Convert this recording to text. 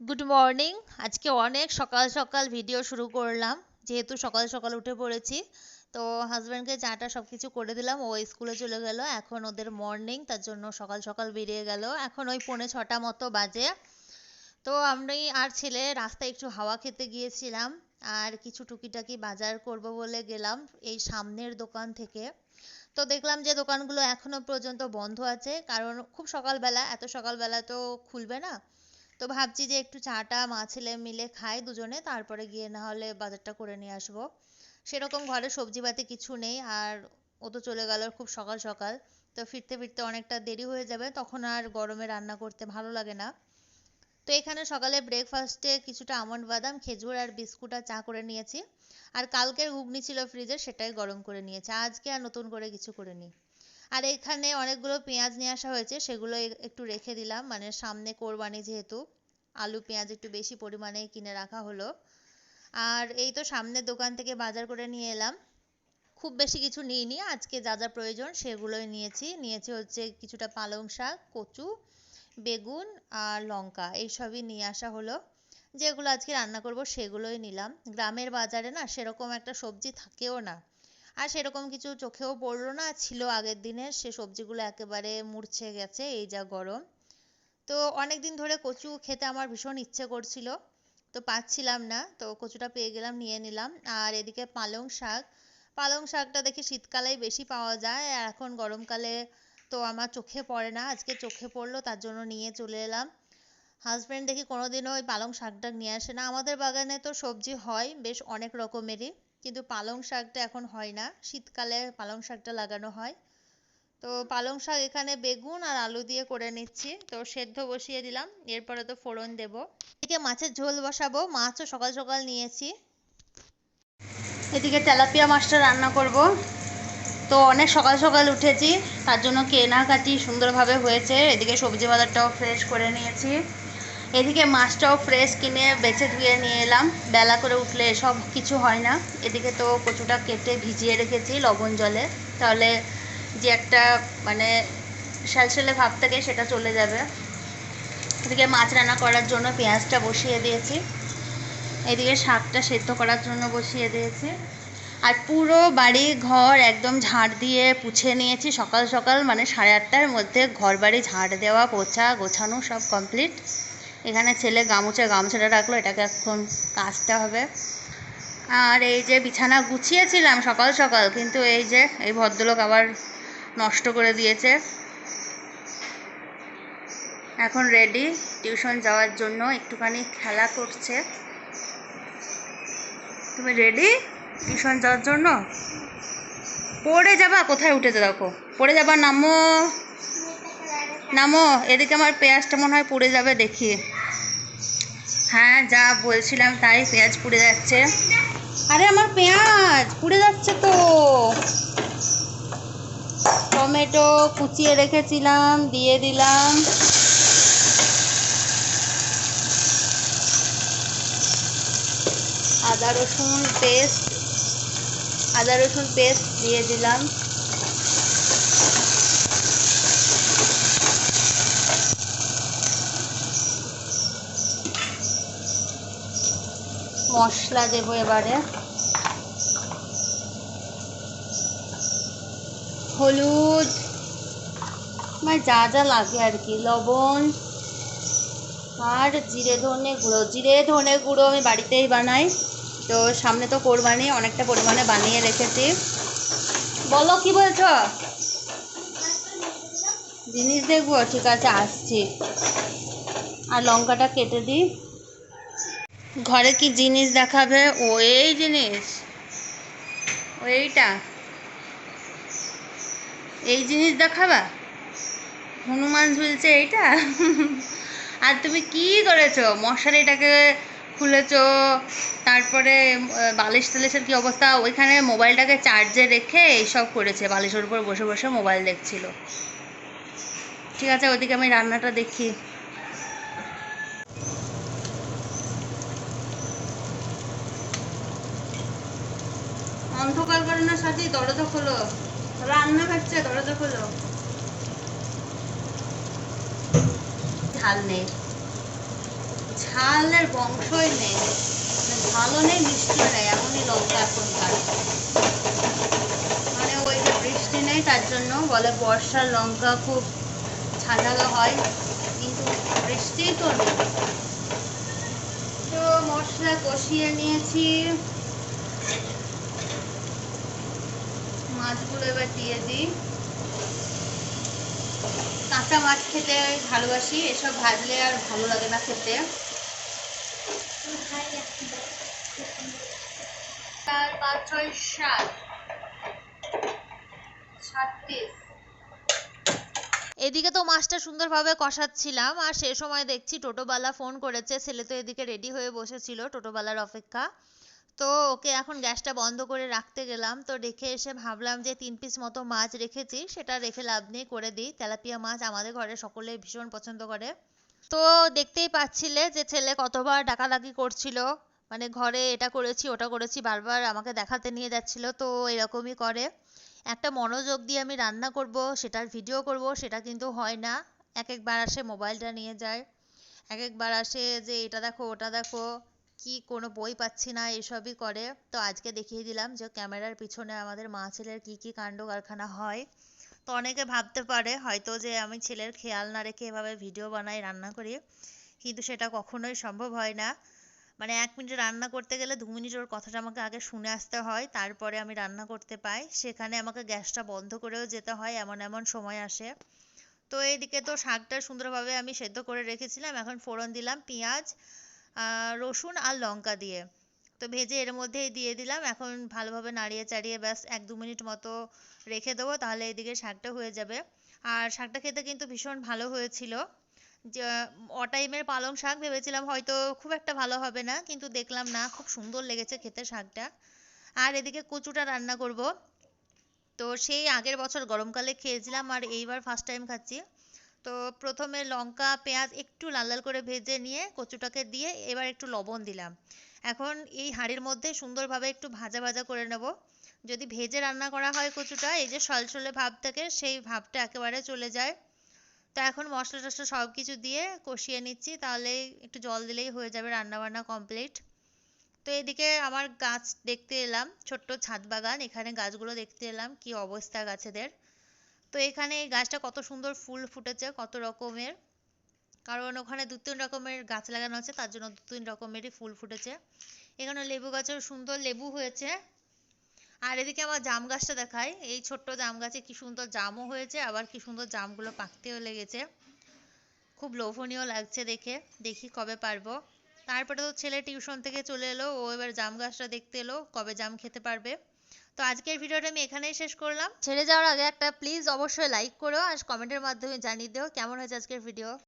Good morning আজকে অনেক সকাল সকাল ভিডিও শুরু করলাম। যেহেতু সকাল সকাল উঠে পড়েছি, তো হাজব্যান্ডকে চাটা সব কিছু করে দিলাম। ও স্কুলে চলে গেল। এখন ওদের মর্নিং তার জন্য সকাল সকাল বেরিয়ে গেল। এখন ওই পৌনে ছটা মতো বাজে। তো আমি আর ছেলে রাস্তায় একটু হাওয়া খেতে গিয়েছিলাম। আর কিছু টুকিটাকি বাজার করব বলে গেলাম এই সামনের দোকান থেকে। তো দেখলাম যে দোকানগুলো এখনও পর্যন্ত বন্ধ আছে। কারণ খুব সকালবেলা, এত সকালবেলা তো খুলবে না। তো ভাবছি যে একটু চাটা মা ছেলে মিলে খাই দুজনে, তারপরে গিয়ে না হলে বাজারটা করে নিয়ে আসব। সেরকম ঘরে সবজিপাতি কিছু নেই, আর ও তো চলে গেল খুব সকাল সকাল। তো ফিরতে ফিরতে অনেকটা দেরি হয়ে যাবে, তখন আর গরমে রান্না করতে ভালো লাগে না। তো এখানে সকালে ব্রেকফাস্টে কিছুটা আমন্ড বাদাম, খেজুর আর বিস্কুট আর চা করে নিয়েছি। আর কালকের ঘুগনি ছিল ফ্রিজে সেটাই গরম করে নিয়েছি। আজকে আর নতুন করে কিছু করে নিই আর এখানে অনেকগুলো পেঁয়াজ নিয়ে আসা হয়েছে, সেগুলো একটু রেখে দিলাম। মানে সামনে কোরবানি যেহেতু, আলু, পেঁয়াজ একটু বেশি পরিমাণে কিনে রাখা হলো। আর এই তো সামনের দোকান থেকে বাজার করে নিয়ে এলাম। খুব বেশি কিছু নিইনি, আজকে যা যা প্রয়োজন সেগুলোই নিয়েছি। নিয়েছি হচ্ছে কিছুটা পালং শাক, কচু, বেগুন আর লঙ্কা এইসবই নিয়ে আসা হলো। যেগুলো আজকে রান্না করব সেগুলোই নিলাম। গ্রামের বাজারে না সেরকম একটা সবজি থাকেও না। আর সেরকম কিছু চোখেও পড়ল না। ছিল আগের দিনের সে সবজিগুলো একেবারে মূর্ছে গেছে, এই যা গরম। তো অনেক দিন ধরে কচু খেতে আমার ভীষণ ইচ্ছে করছিল, তো পাচ্ছিলাম না। তো কচুটা পেয়ে গেলাম, নিয়ে নিলাম। আর এদিকে পালং শাক। পালং শাকটা দেখি শীতকালেই বেশি পাওয়া যায়, আর এখন গরমকালে তো আমার চোখে পড়ে না। আজকে চোখে পড়ল, তার জন্য নিয়ে চলে এলাম। হাজব্যান্ড দেখি কোনোদিনও ওই পালং শাকটা নিয়ে আসে না। আমাদের বাগানে তো সবজি হয়, বেশ অনেক রকমেরই। কিন্তু পালং শাকটা এখন হয় না। শীতকালে পালং শাকটা লাগানো হয়। তো পালং শাক এখানে বেগুন আর আলু দিয়ে করে নিচ্ছি। তো সেদ্ধ বসিয়ে দিলাম। এরপরে তো ফোড়ন দেব। এদিকে মাছের ঝোল বসাবো। মাছও সকাল সকাল নিয়েছি। এদিকে তেলাপিয়া মাছটা রান্না করব। তো অনেক সকাল সকাল উঠেছি। তার জন্য কেনাকাটি সুন্দরভাবে হয়েছে। এদিকে সবজি বাজারটাও ফ্রেশ করে নিয়েছি। এদিকে মাছটাও ফ্রেশ কিনে বেছে ধুয়ে নিয়ে এলাম। বেলা করে উঠলে এসব কিছু হয় না। এদিকে তো কচুটা কেটে ভিজিয়ে রেখেছি লবণ জলে। তাহলে যে একটা মানে স্যালসেলে ভাব থাকে সেটা চলে যাবে। এদিকে মাছ রান্না করার জন্য পেঁয়াজটা বসিয়ে দিয়েছি। এদিকে শাকটা সেদ্ধ করার জন্য বসিয়ে দিয়েছি। আর পুরো বাড়ি ঘর একদম ঝাড় দিয়ে পুছে নিয়েছি। সকাল সকাল মানে সাড়ে আটটার মধ্যে ঘর বাড়ি ঝাড় দেওয়া, পোছা, গোছানো সব কমপ্লিট এখানে ছেলে গামুছে গামছাটা রাখল, এটাকে এখন কাচতে হবে। আর এই যে বিছানা গুছিয়েছিলাম সকাল সকাল, কিন্তু এই যে এই ভদ্রলোক আবার নষ্ট করে দিয়েছে। এখন রেডি টিউশন যাওয়ার জন্য একটুখানি খেলা করছে। তুমি রেডি টিউশন যাওয়ার জন্য? পড়ে যাবা? কোথায় উঠেছে দেখো? পড়ে যাবা? নামো। নামো। এদিকে আমার পেঁয়াজটা মনে হয় পড়ে যাবে, দেখি। হ্যাঁ যা বলছিলাম তাই পেঁয়াজ পুড়ে যাচ্ছে। আরে আমার পেঁয়াজ পুড়ে যাচ্ছে তো। টমেটো কুচিয়ে রেখেছিলাম, দিয়ে দিলাম। আদা রসুন পেস্ট আদা রসুন পেস্ট দিয়ে দিলাম। মশলা দেবো এবারে। হলুদ। মানে যা যা লাগে আর কি, লবণ আর জিরে ধনে গুঁড়ো। জিরে ধনে গুঁড়ো আমি বাড়িতেই বানাই। তো সামনে তো কোরবানি, অনেকটা পরিমাণে বানিয়ে রেখেছি। বলো, কি বলছো? জিনিস দেখব, ঠিক আছে, আসছি। আর লঙ্কাটা কেটে দিই। ঘরে কি জিনিস দেখাবে? ও এই জিনিস। ও এইটা। এই জিনিস দেখাবা? হনুমান ঝুলছে এইটা? আর তুমি কি করেছ? মশারিটাকে খুলেছো, তারপরে বালিশ টালিশের কি অবস্থা? ওইখানে মোবাইলটাকে চার্জে রেখে এইসব করেছে। বালিশের উপর বসে বসে মোবাইল দেখছিল। ঠিক আছে ওদিকে আমি রান্নাটা দেখি। অন্ধকার করে না সাথে, দরজা খোলো। রান্না হচ্ছে, দরজা খোলো। ঝাল নেই। ঝাল ঝালের বংশই নেই। মানে ঝালও নেই, মিষ্টিও নেই, এমনই লঙ্কা এখনকার। মানে ওই যে বৃষ্টি নেই, তার জন্য বলে বর্ষার লঙ্কা খুব ঝাঁঝালো হয়, কিন্তু বৃষ্টিই তো নেই। তো মশলা কষিয়ে নিয়েছি। মাছগুলো এবার দিয়ে দিই। কাঁচা মাছ খেতে ভালোবাসি, এসব ভাজলে আর ভালো লাগে না খেতে। সাত এদিকে তো মাছটা সুন্দরভাবে কষাচ্ছিলাম, আর সে সময় দেখছি টোটোবালা ফোন করেছে, ছেলে তো এদিকে রেডি হয়ে বসেছিল টোটোবালার অপেক্ষা। তো ওকে এখন গ্যাসটা বন্ধ করে রাখতে গেলাম। তো রেখে এসে ভাবলাম যে তিন পিস মতো মাছ রেখেছি, সেটা রেখে লাভ নেই, করে দিই। তেলাপিয়া মাছ আমাদের ঘরে সকলে ভীষণ পছন্দ করে। তো দেখতেই পাচ্ছিলে যে ছেলে কতবার ডাকাডাকি করছিল। মানে ঘরে এটা করেছি, ওটা করেছি, বারবার আমাকে দেখাতে নিয়ে যাচ্ছিল। তো এরকমই করে। একটা মনোযোগ দিয়ে আমি রান্না করব, সেটার ভিডিও করব, সেটা কিন্তু হয় না। এক একবার আসে মোবাইলটা নিয়ে যায়। এক একবার আসে যে এটা দেখো, ওটা দেখো। কি কোনো বই পাচ্ছি না, এসবই করে। তো আজকে দেখিয়ে দিলাম যে ক্যামেরার পিছনে আমাদের মা ছেলের কি কি কাণ্ড কারখানা হয়। তো অনেকে ভাবতে পারে হয়তো যে আমি ছেলের খেয়াল না রেখে এভাবে ভিডিও বানাই, রান্না করি। কিন্তু সেটা কখনোই সম্ভব হয় না। মানে এক মিনিট রান্না করতে গেলে দু মিনিট ওর কথাটা আমাকে আগে শুনে আসতে হয়, তারপরে আমি রান্না করতে পাই। সেখানে আমাকে গ্যাসটা বন্ধ করেও যেতে হয়, এমন এমন সময় আসে। তো এইদিকে তো শাকটা সুন্দরভাবে আমি সেদ্ধ করে রেখেছিলাম, এখন ফোড়ন দিলাম, পেঁয়াজ রসুন আর লঙ্কা দিয়ে। তো ভেজে এর মধ্যেই দিয়ে দিলাম। এখন ভালোভাবে নাড়িয়ে চাড়িয়ে ব্যাস এক দু মিনিট মতো রেখে দেবো, তাহলে এদিকে শাকটা হয়ে যাবে। আর শাকটা খেতে কিন্তু ভীষণ ভালো হয়েছিল। যে অটাইমের পালং শাক ভেবেছিলাম হয়তো খুব একটা ভালো হবে না, কিন্তু দেখলাম না, খুব সুন্দর লেগেছে খেতে শাকটা। আর এদিকে কচুটা রান্না করব। তো সেই আগের বছর গরমকালে খেয়েছিলাম, আর এইবার ফার্স্ট টাইম খাচ্ছি। তো প্রথমে লঙ্কা, পেঁয়াজ একটু লাল লাল করে ভেজে নিয়ে কচুটাকে দিয়ে এবার একটু লবণ দিলাম। এখন এই হাঁড়ির মধ্যে সুন্দরভাবে একটু ভাজা ভাজা করে নেব। যদি ভেজে রান্না করা হয় কচুটা, এই যে সলসলে ভাব থাকে, সেই ভাবটা একেবারে চলে যায়। তো এখন মশলা টশলা সব কিছু দিয়ে কষিয়ে নিচ্ছি, তাহলে একটু জল দিলেই হয়ে যাবে রান্না বান্না কমপ্লিট। তো এদিকে আমার গাছ দেখতে এলাম, ছোট্ট ছাদ বাগান, এখানে গাছগুলো দেখতে এলাম, কি অবস্থা গাছেদের। তো এখানে এই গাছটা কত সুন্দর ফুল ফুটেছে, কত রকমের? কারণ ওখানে দু তিন রকমের গাছ লাগানো আছে, তার জন্য দু তিন রকমেরই ফুল ফুটেছে। এখানে লেবু গাছেও সুন্দর লেবু হয়েছে। আর এদিকে আমার জাম গাছটা দেখাই, এই ছোট্ট জাম গাছে কি সুন্দর জামও হয়েছে, আবার কি সুন্দর জামগুলো পাকতেও লেগেছে। খুব লোভনীয় লাগছে দেখে, দেখি কবে পারব। তারপরে তো ছেলে টিউশন থেকে চলে এলো, ও এবার জাম গাছটা দেখতে এলো, কবে জাম খেতে পারবে। তো আজকের ভিডিওটা আমি এখানেই শেষ করলাম। ছেড়ে যাওয়ার আগে একটা প্লিজ অবশ্যই লাইক করো আর কমেন্টের মাধ্যমে জানিয়ে দিও। কেমন হয়েছে আজকের ভিডিও